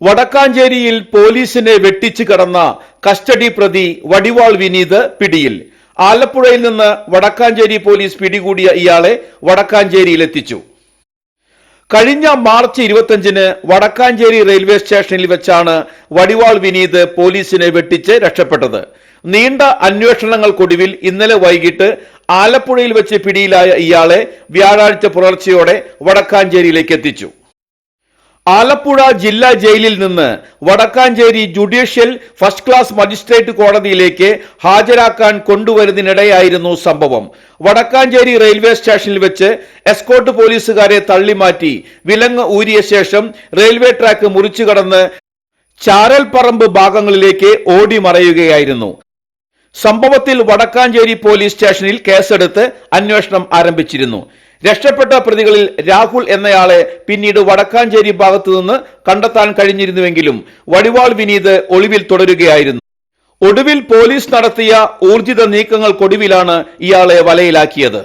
വടക്കാഞ്ചേരിയിൽ പോലീസിനെ വെട്ടിച്ചു കടന്ന കസ്റ്റഡി പ്രതി വടിവാൾ വിനീത് പിടിയിൽ. ആലപ്പുഴയിൽ നിന്ന് വടക്കാഞ്ചേരി പോലീസ് പിടികൂടിയ ഇയാളെ വടക്കാഞ്ചേരിയിലെത്തിച്ചു. കഴിഞ്ഞ മാർച്ച് ഇരുപത്തിയഞ്ചിന് വടക്കാഞ്ചേരി റെയിൽവേ സ്റ്റേഷനിൽ വെച്ചാണ് വടിവാൾ വിനീത് പോലീസിനെ വെട്ടിച്ച് രക്ഷപ്പെട്ടത്. നീണ്ട അന്വേഷണങ്ങൾക്കൊടുവിൽ ഇന്നലെ വൈകിട്ട് ആലപ്പുഴയിൽ വെച്ച് പിടിയിലായ ഇയാളെ വ്യാഴാഴ്ച പുലർച്ചയോടെ വടക്കാഞ്ചേരിയിലേക്ക് എത്തിച്ചു. ആലപ്പുഴ ജില്ലാ ജയിലിൽ നിന്ന് Vadakkanchery judicial first class magistrate കോടതിയിലേക്ക് ഹാജരാക്കാൻ കൊണ്ടുവരുന്നതിനിടെയായിരുന്നു സംഭവം. വടക്കാഞ്ചേരി റെയിൽവേ സ്റ്റേഷനിൽ വെച്ച് എസ്കോട്ട് പോലീസുകാരെ തള്ളിമാറ്റി വിലങ്ങ് ഊരിയ ശേഷം റെയിൽവേ ട്രാക്ക് മുറിച്ചു കടന്ന് ചാരൽപ്പറമ്പ് ഭാഗങ്ങളിലേക്ക് ഓടി മറയുകയായിരുന്നു സംഭവത്തിൽ വടക്കാഞ്ചേരി പോലീസ് സ്റ്റേഷനിൽ കേസെടുത്ത് അന്വേഷണം ആരംഭിച്ചിരുന്നു. രക്ഷപ്പെട്ട പ്രതികളിൽ രാഹുൽ എന്നയാളെ പിന്നീട് വടക്കാഞ്ചേരി ഭാഗത്തു നിന്ന് കണ്ടെത്താൻ കഴിഞ്ഞിരുന്നുവെങ്കിലും വടിവാൾ വിനീത് ഒളിവിൽ തുടരുകയായിരുന്നു. ഒടുവിൽ പോലീസ് നടത്തിയ ഊർജിത നീക്കങ്ങൾക്കൊടുവിലാണ് ഇയാളെ വലയിലാക്കിയത്.